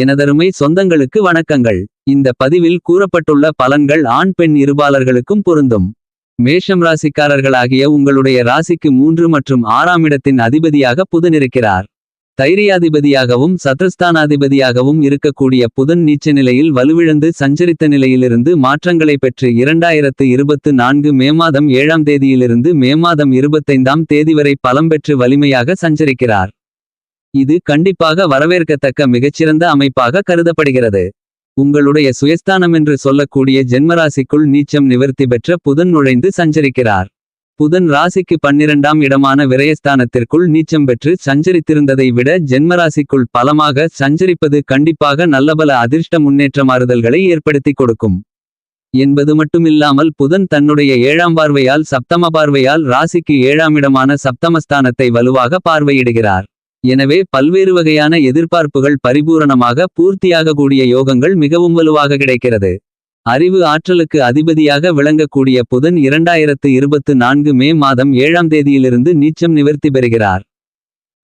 எனதருமை சொந்தங்களுக்கு வணக்கங்கள். இந்த பதிவில் கூறப்பட்டுள்ள பலன்கள் ஆண் பெண் இருபாலர்களுக்கும் பொருந்தும். மேஷம் ராசிக்காரர்களாகிய உங்களுடைய ராசிக்கு மூன்று மற்றும் ஆறாம் இடத்தின் அதிபதியாக புதனிருக்கிறார். தைரியாதிபதியாகவும் சத்ருஸ்தானாதிபதியாகவும் இருக்கக்கூடிய புதன் நீச்ச நிலையில் வலுவிழந்து சஞ்சரித்த நிலையிலிருந்து மாற்றங்களை பெற்று இரண்டாயிரத்து இருபத்து நான்கு மே மாதம் ஏழாம் தேதியிலிருந்து மே மாதம் இருபத்தைந்தாம் தேதி வரை பலம் பெற்று வலிமையாக சஞ்சரிக்கிறார். இது கண்டிப்பாக வரவேற்கத்தக்க மிகச்சிறந்த அமைப்பாக கருதப்படுகிறது. உங்களுடைய சுயஸ்தானம் என்று சொல்லக்கூடிய ஜென்மராசிக்குள் நீச்சம் நிவர்த்தி பெற்ற புதன் நுழைந்து சஞ்சரிக்கிறார். புதன் ராசிக்கு பன்னிரண்டாம் இடமான விரயஸ்தானத்திற்குள் நீச்சம் பெற்று சஞ்சரித்திருந்ததை விட ஜென்மராசிக்குள் பலமாக சஞ்சரிப்பது கண்டிப்பாக நல்லபல அதிர்ஷ்ட முன்னேற்ற மாறுதல்களை ஏற்படுத்தி கொடுக்கும். என்பது மட்டுமில்லாமல் புதன் தன்னுடைய ஏழாம் பார்வையால் சப்தம பார்வையால் ராசிக்கு ஏழாம் இடமான சப்தமஸ்தானத்தை வலுவாக பார்வையிடுகிறார். எனவே பல்வேறு வகையான எதிர்பார்ப்புகள் பரிபூரணமாக பூர்த்தியாகக்கூடிய யோகங்கள் மிகவும் வலுவாக கிடைக்கிறது. அறிவு ஆற்றலுக்கு அதிபதியாக விளங்கக்கூடிய புதன் இரண்டாயிரத்து இருபத்து நான்கு மே மாதம் ஏழாம் தேதியிலிருந்து நீச்சம் நிவர்த்தி பெறுகிறார்.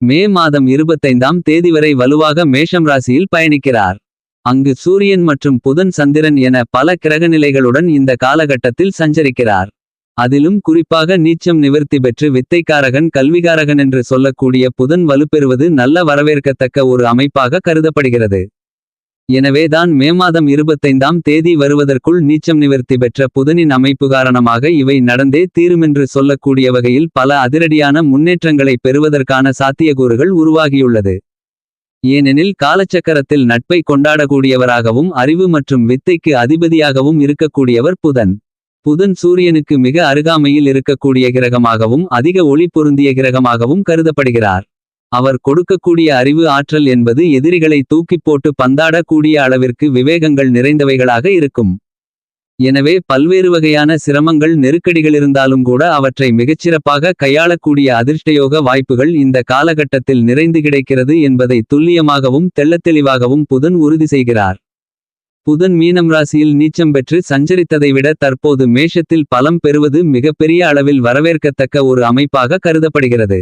மே மாதம் இருபத்தைந்தாம் தேதி வரை வலுவாக மேஷம் ராசியில் பயணிக்கிறார். அங்கு சூரியன் மற்றும் புதன் சந்திரன் என பல கிரகநிலைகளுடன் இந்த காலகட்டத்தில் சஞ்சரிக்கிறார். அதிலும் குறிப்பாக நீச்சம் நிவர்த்தி பெற்று வித்தைக்காரகன் கல்விகாரகன் என்று சொல்லக்கூடிய புதன் வலுப்பெறுவது நல்ல வரவேற்கத்தக்க ஒரு அமைப்பாக கருதப்படுகிறது. எனவேதான் மே மாதம் இருபத்தைந்தாம் தேதி வருவதற்குள் நீச்சம் நிவர்த்தி பெற்ற புதனின் அமைப்பு காரணமாக இவை நடந்தே தீருமென்று சொல்லக்கூடிய வகையில் பல அதிரடியான முன்னேற்றங்களை பெறுவதற்கான சாத்தியக்கூறுகள் உருவாகியுள்ளது. ஏனெனில் காலச்சக்கரத்தில் நட்பை கொண்டாடக்கூடியவராகவும் அறிவு மற்றும் வித்தைக்கு அதிபதியாகவும் இருக்கக்கூடியவர் புதன். புதன் சூரியனுக்கு மிக அருகாமையில் இருக்கக்கூடிய கிரகமாகவும் அதிக ஒளி பொருந்திய கிரகமாகவும் கருதப்படுகிறார். அவர் கொடுக்கக்கூடிய அறிவு ஆற்றல் என்பது எதிரிகளை தூக்கிப் போட்டு பந்தாடக்கூடிய அளவிற்கு விவேகங்கள் நிறைந்தவைகளாக இருக்கும். எனவே பல்வேறு வகையான சிரமங்கள் நெருக்கடிகளிருந்தாலும் கூட அவற்றை மிகச்சிறப்பாக கையாளக்கூடிய அதிர்ஷ்டயோக வாய்ப்புகள் இந்த காலகட்டத்தில் நிறைந்து கிடைக்கிறது என்பதை துல்லியமாகவும் தெள்ளத்தெளிவாகவும் புதன் உறுதி செய்கிறார். புதன் மீனம் ராசியில் நீச்சம் பெற்று சஞ்சரித்ததை விட தற்போது மேஷத்தில் பலம் பெறுவது மிகப்பெரிய அளவில் வரவேற்கத்தக்க ஒரு அமைப்பாக கருதப்படுகிறது.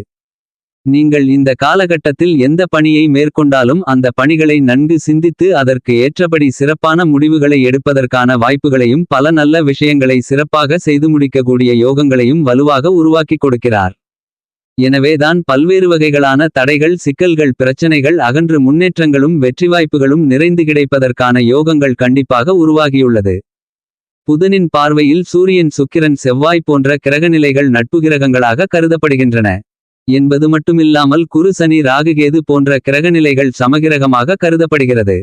நீங்கள் இந்த காலகட்டத்தில் எந்த பணியை மேற்கொண்டாலும் அந்த பணிகளை நன்கு சிந்தித்து அதற்கு ஏற்றபடி சிறப்பான முடிவுகளை எடுப்பதற்கான வாய்ப்புகளையும் பல நல்ல விஷயங்களை சிறப்பாக செய்து முடிக்கக்கூடிய யோகங்களையும் வலுவாக உருவாக்கிக் கொடுக்கிறார். எனவேதான் பல்வேறு வகைகளான தடைகள் சிக்கல்கள் பிரச்சனைகள் அகன்று முன்னேற்றங்களும் வெற்றி வாய்ப்புகளும் நிறைந்து கிடைப்பதற்கான யோகங்கள் கண்டிப்பாக உருவாகியுள்ளது. புதனின் பார்வையில் சூரியன் சுக்கிரன் செவ்வாய் போன்ற கிரகநிலைகள் நட்பு கிரகங்களாக கருதப்படுகின்றன. என்பது மட்டுமில்லாமல் குரு சனி ராகுகேது போன்ற கிரகநிலைகள் சமகிரகமாக கருதப்படுகிறது.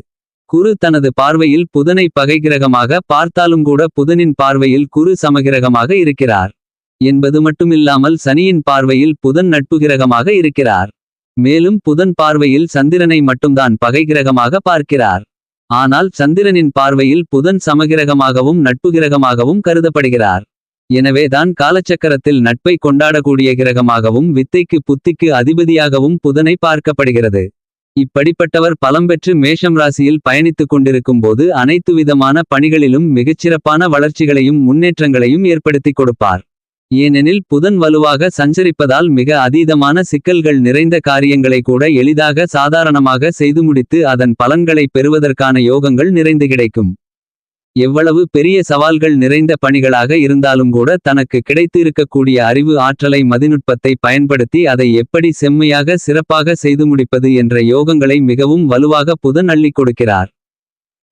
குரு தனது பார்வையில் புதனை பகை கிரகமாக பார்த்தாலும் கூட புதனின் பார்வையில் குரு சமகிரகமாக இருக்கிறார். என்பது மட்டுமில்லாமல் சனியின் பார்வையில் புதன் நட்பு கிரகமாக இருக்கிறார். மேலும் புதன் பார்வையில் சந்திரனை மட்டும்தான் பகை கிரகமாக பார்க்கிறார். ஆனால் சந்திரனின் பார்வையில் புதன் சமகிரகமாகவும் நட்பு கிரகமாகவும் கருதப்படுகிறார் எனவேதான் காலச்சக்கரத்தில் நட்பை கொண்டாடக்கூடிய கிரகமாகவும் வித்தைக்கு புத்திக்கு அதிபதியாகவும் புதனை பார்க்கப்படுகிறது. இப்படிப்பட்டவர் பலம் பெற்று மேஷம் ராசியில் பயணித்துக் கொண்டிருக்கும் போது அனைத்து விதமான பணிகளிலும் மிகச்சிறப்பான வளர்ச்சிகளையும் முன்னேற்றங்களையும் ஏற்படுத்திக் கொடுப்பார். ஏனெனில் புதன் வலுவாக சஞ்சரிப்பதால் மிக அதீதமான சிக்கல்கள் நிறைந்த காரியங்களை கூட எளிதாக சாதாரணமாக செய்து முடித்து அதன் பலன்களை பெறுவதற்கான யோகங்கள் நிறைந்து கிடைக்கும். எவ்வளவு பெரிய சவால்கள் நிறைந்த பணிகளாக இருந்தாலும் கூட தனக்கு கிடைத்து இருக்கக்கூடிய அறிவு ஆற்றலை மதிநுட்பத்தை பயன்படுத்தி அதை எப்படி செம்மையாக சிறப்பாக செய்து முடிப்பது என்ற யோகங்களை மிகவும் வலுவாக புதன் அள்ளிக் கொடுக்கிறார்.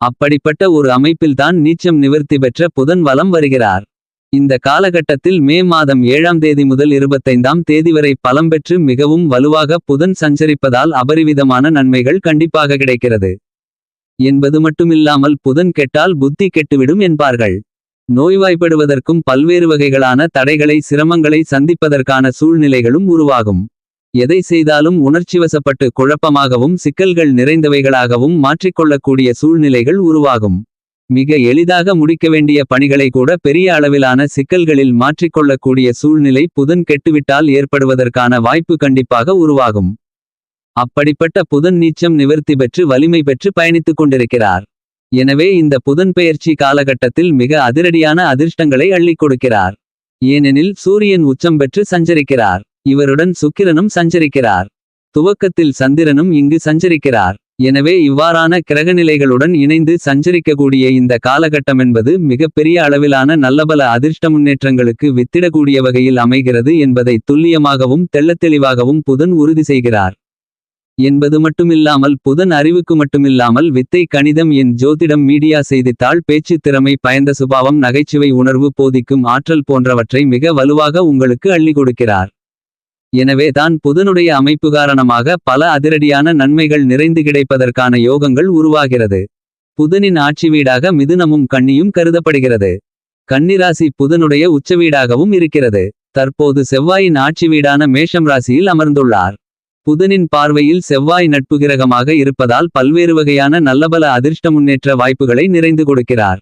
அப்படிப்பட்ட ஒரு அமைப்பில்தான் நீச்சம் நிவர்த்தி பெற்ற புதன் வலம் வருகிறார். இந்த காலகட்டத்தில் மே மாதம் ஏழாம் தேதி முதல் இருபத்தைந்தாம் தேதி வரை பலம் பெற்று மிகவும் வலுவாக புதன் சஞ்சரிப்பதால் அபரிவிதமான நன்மைகள் கண்டிப்பாக கிடைக்கிறது. என்பது மட்டுமில்லாமல் புதன் கெட்டால் புத்தி கெட்டுவிடும் என்பார்கள். நோய்வாய்ப்படுவதற்கும் பல்வேறு வகைகளான தடைகளை சிரமங்களை சந்திப்பதற்கான சூழ்நிலைகளும் உருவாகும். எதை செய்தாலும் உணர்ச்சிவசப்பட்டு குழப்பமாகவும் சிக்கல்கள் நிறைந்தவைகளாகவும் மாற்றிக்கொள்ளக்கூடிய சூழ்நிலைகள் உருவாகும். மிக எளிதாக முடிக்க வேண்டிய பணிகளை கூட பெரிய அளவிலான சிக்கல்களில் மாற்றிக்கொள்ளக்கூடிய சூழ்நிலை புதன் கெட்டுவிட்டால் ஏற்படுவதற்கான வாய்ப்பு கண்டிப்பாக உருவாகும். அப்படிப்பட்ட புதன் நீச்சம் நிவர்த்தி பெற்று வலிமை பெற்று பயணித்துக் கொண்டிருக்கிறார். எனவே இந்த புதன் பெயர்ச்சி காலகட்டத்தில் மிக அதிரடியான அதிர்ஷ்டங்களை அள்ளிக் கொடுக்கிறார். ஏனெனில் சூரியன் உச்சம் பெற்று சஞ்சரிக்கிறார். இவருடன் சுக்கிரனும் சஞ்சரிக்கிறார். துவக்கத்தில் சந்திரனும் இங்கு சஞ்சரிக்கிறார். எனவே இவ்வாறான கிரகநிலைகளுடன் இணைந்து சஞ்சரிக்கக்கூடிய இந்த காலகட்டமென்பது மிகப்பெரிய அளவிலான நல்லபல அதிர்ஷ்ட முன்னேற்றங்களுக்கு வித்திடக்கூடிய வகையில் அமைகிறது என்பதை துல்லியமாகவும் தெள்ளத்தெளிவாகவும் புதன் உறுதி செய்கிறார். என்பது மட்டுமில்லாமல் புதன் அறிவுக்கு மட்டுமில்லாமல் வித்தை கணிதம் என் ஜோதிடம் மீடியா செய்தித்தாள் பேச்சு திறமை பயந்த சுபாவம் நகைச்சுவை உணர்வு போதிக்கும் ஆற்றல் போன்றவற்றை மிக வலுவாக உங்களுக்கு அள்ளி கொடுக்கிறார். எனவே தான் புதனுடைய அமைப்பு காரணமாக பல அதிரடியான நன்மைகள் நிறைந்து கிடைப்பதற்கான யோகங்கள் உருவாகிறது. புதனின் ஆட்சி வீடாக மிதுனமும் கன்னியும் கருதப்படுகிறது. கன்னிராசி புதனுடைய உச்சவீடாகவும் இருக்கிறது. தற்போது செவ்வாயின் ஆட்சி வீடான மேஷம் ராசியில் அமர்ந்துள்ளார். புதனின் பார்வையில் செவ்வாய் நட்பு கிரகமாக இருப்பதால் பல்வேறு வகையான நல்லபல அதிர்ஷ்ட முன்னேற்ற வாய்ப்புகளை நிறைந்து கொடுக்கிறார்.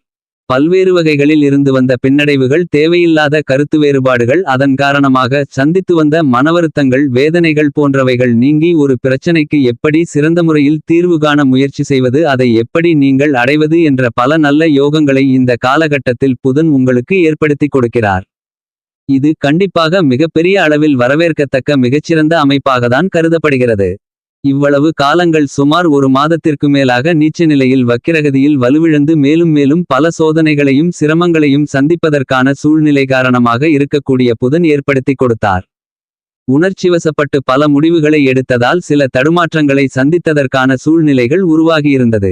பல்வேறு வகைகளில் இருந்து வந்த பின்னடைவுகள் தேவையில்லாத கருத்து வேறுபாடுகள் அதன் காரணமாக சந்தித்து வந்த மனவருத்தங்கள் வேதனைகள் போன்றவைகள் நீங்கி ஒரு பிரச்சனைக்கு எப்படி சிறந்த முறையில் தீர்வு காண முயற்சி செய்வது அதை எப்படி நீங்கள் அடைவது என்ற பல நல்ல யோகங்களை இந்த காலகட்டத்தில் புதன் உங்களுக்கு ஏற்படுத்தி கொடுக்கிறார். இது கண்டிப்பாக மிகப்பெரிய அளவில் வரவேற்கத்தக்க மிகச்சிறந்த அமைப்பாகத்தான் கருதப்படுகிறது. இவ்வளவு காலங்கள் சுமார் ஒரு மாதத்திற்கு மேலாக நீச்ச நிலையில் வக்கிரகதியில் வலுவிழந்து மேலும் மேலும் பல சோதனைகளையும் சிரமங்களையும் சந்திப்பதற்கான சூழ்நிலை காரணமாக இருக்கக்கூடிய புதன் ஏற்படுத்தி கொடுத்தார். உணர்ச்சிவசப்பட்டு பல முடிவுகளை எடுத்ததால் சில தடுமாற்றங்களை சந்தித்ததற்கான சூழ்நிலைகள் உருவாகியிருந்தது.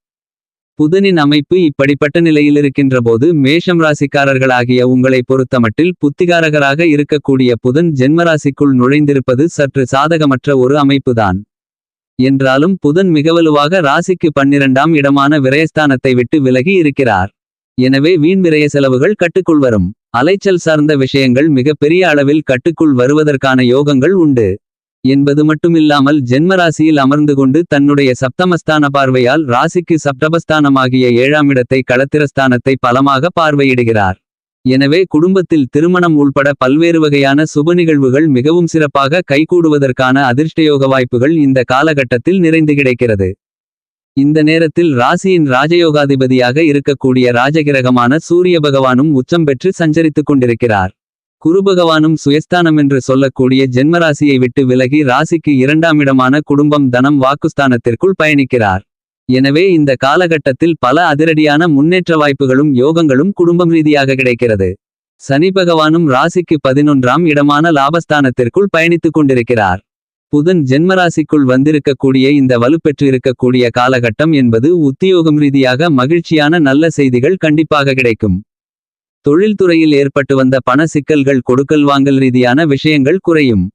புதனின் அமைப்பு இப்படிப்பட்ட நிலையில் இருக்கின்றபோது மேஷம் ராசிக்காரர்களாகிய உங்களை பொறுத்தமட்டில் புத்திகாரகராக இருக்கக்கூடிய புதன் ஜென்மராசிக்குள் நுழைந்திருப்பது சற்று சாதகமற்ற ஒரு அமைப்புதான். என்றாலும் புதன் மிகவலுவாக ராசிக்கு பன்னிரண்டாம் இடமான விரயஸ்தானத்தை விட்டு விலகி இருக்கிறார். எனவே வீண் விரய செலவுகள் கட்டுக்குள் வரும். அலைச்சல் சார்ந்த விஷயங்கள் மிகப்பெரிய அளவில் கட்டுக்குள் வருவதற்கான யோகங்கள் உண்டு. என்பது மட்டுமில்லாமல் ஜென்மராசியில் அமர்ந்து கொண்டு தன்னுடைய சப்தமஸ்தான பார்வையால் ராசிக்கு சப்தபஸ்தானமாகிய ஏழாம் இடத்தை களத்திரஸ்தானத்தை பலமாக பார்வையிடுகிறார். எனவே குடும்பத்தில் திருமணம் உள்பட பல்வேறு வகையான சுப நிகழ்வுகள் மிகவும் சிறப்பாக கைகூடுவதற்கான அதிர்ஷ்டயோக வாய்ப்புகள் இந்த காலகட்டத்தில் நிறைந்து கிடைக்கிறது. இந்த நேரத்தில் ராசியின் ராஜயோகாதிபதியாக இருக்கக்கூடிய ராஜகிரகமான சூரிய பகவானும் உச்சம் பெற்று சஞ்சரித்துக் கொண்டிருக்கிறார். குருபகவானும் சுயஸ்தானம் என்று சொல்லக்கூடிய ஜென்மராசியை விட்டு விலகி ராசிக்கு இரண்டாம் இடமான குடும்பம் தனம் வாக்குஸ்தானத்திற்குள் பயணிக்கிறார். எனவே இந்த காலகட்டத்தில் பல அதிரடியான முன்னேற்ற வாய்ப்புகளும் யோகங்களும் குடும்பம் ரீதியாக கிடைக்கிறது. சனி பகவானும் ராசிக்கு பதினொன்றாம் இடமான லாபஸ்தானத்திற்குள் பயணித்துக் கொண்டிருக்கிறார். புதன் ஜென்மராசிக்குள் வந்திருக்கக்கூடிய இந்த வலுப்பெற்று இருக்கக்கூடிய காலகட்டம் என்பது உத்தியோகம் ரீதியாக மகிழ்ச்சியான நல்ல செய்திகள் கண்டிப்பாக கிடைக்கும். தொழில்துறையில் ஏற்பட்டு வந்த பண சிக்கல்கள் கொடுக்கல் வாங்கல் ரீதியான விஷயங்கள் குறையும்.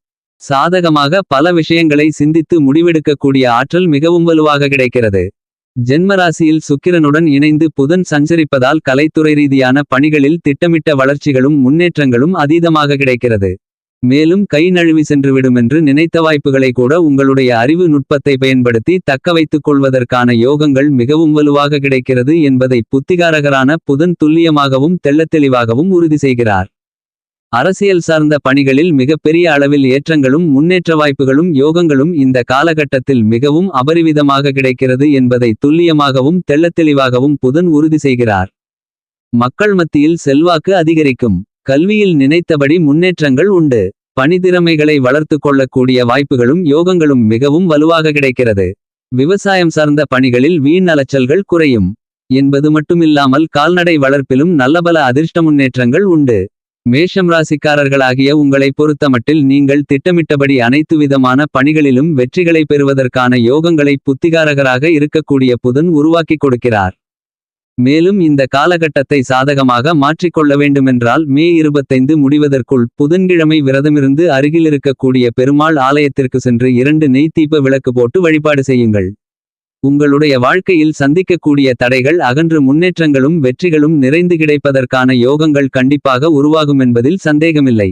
சாதகமாக பல விஷயங்களை சிந்தித்து முடிவெடுக்கக்கூடிய ஆற்றல் மிகவும் வலுவாக கிடைக்கிறது. ஜென்மராசியில் சுக்கிரனுடன் இணைந்து புதன் சஞ்சரிப்பதால் கலைத்துறை ரீதியான பணிகளில் திட்டமிட்ட வளர்ச்சிகளும் முன்னேற்றங்களும் அதீதமாக கிடைக்கிறது. மேலும் கை நழுவி சென்றுவிடுமென்று நினைத்த வாய்ப்புகளை கூட உங்களுடைய அறிவு நுட்பத்தை பயன்படுத்தி தக்க வைத்துக் கொள்வதற்கான யோகங்கள் மிகவும் வலுவாக கிடைக்கிறது என்பதை புத்திகாரகரான புதன் துல்லியமாகவும் தெள்ளத்தெளிவாகவும் உறுதி செய்கிறார். அரசியல் சார்ந்த பணிகளில் மிகப்பெரிய அளவில் ஏற்றங்களும் முன்னேற்ற வாய்ப்புகளும் யோகங்களும் இந்த காலகட்டத்தில் மிகவும் அபரிவிதமாக கிடைக்கிறது என்பதை துல்லியமாகவும் தெள்ளத்தெளிவாகவும் புதன் உறுதி செய்கிறார். மக்கள் மத்தியில் செல்வாக்கு அதிகரிக்கும். கல்வியில் நினைத்தபடி முன்னேற்றங்கள் உண்டு. பணித்திறமைகளை வளர்த்து கொள்ளக்கூடிய வாய்ப்புகளும் யோகங்களும் மிகவும் வலுவாக கிடைக்கிறது. விவசாயம் சார்ந்த பணிகளில் வீண் அலைச்சல்கள் குறையும். என்பது மட்டுமில்லாமல் கால்நடை வளர்ப்பிலும் நல்லபல அதிர்ஷ்ட முன்னேற்றங்கள் உண்டு. மேஷம் ராசிக்காரர்களாகிய உங்களை பொறுத்தமட்டில் நீங்கள் திட்டமிட்டபடி அனைத்து விதமான பணிகளிலும் வெற்றிகளை பெறுவதற்கான யோகங்களை புத்திகாரகராக இருக்கக்கூடிய புதன் உருவாக்கி கொடுக்கிறார். மேலும் இந்த காலகட்டத்தை சாதகமாக மாற்றிக்கொள்ள வேண்டுமென்றால் மே 25 முடிவதற்குள் புதன்கிழமை விரதமிருந்து அருகிலிருக்கக்கூடிய பெருமாள் ஆலயத்திற்கு சென்று இரண்டு நெய் தீப விளக்கு போட்டு வழிபாடு செய்யுங்கள். உங்களுடைய வாழ்க்கையில் சந்திக்கக்கூடிய தடைகள் அகன்று முன்னேற்றங்களும் வெற்றிகளும் நிறைந்து கிடைப்பதற்கான யோகங்கள் கண்டிப்பாக உருவாகுமென்பதில் சந்தேகமில்லை.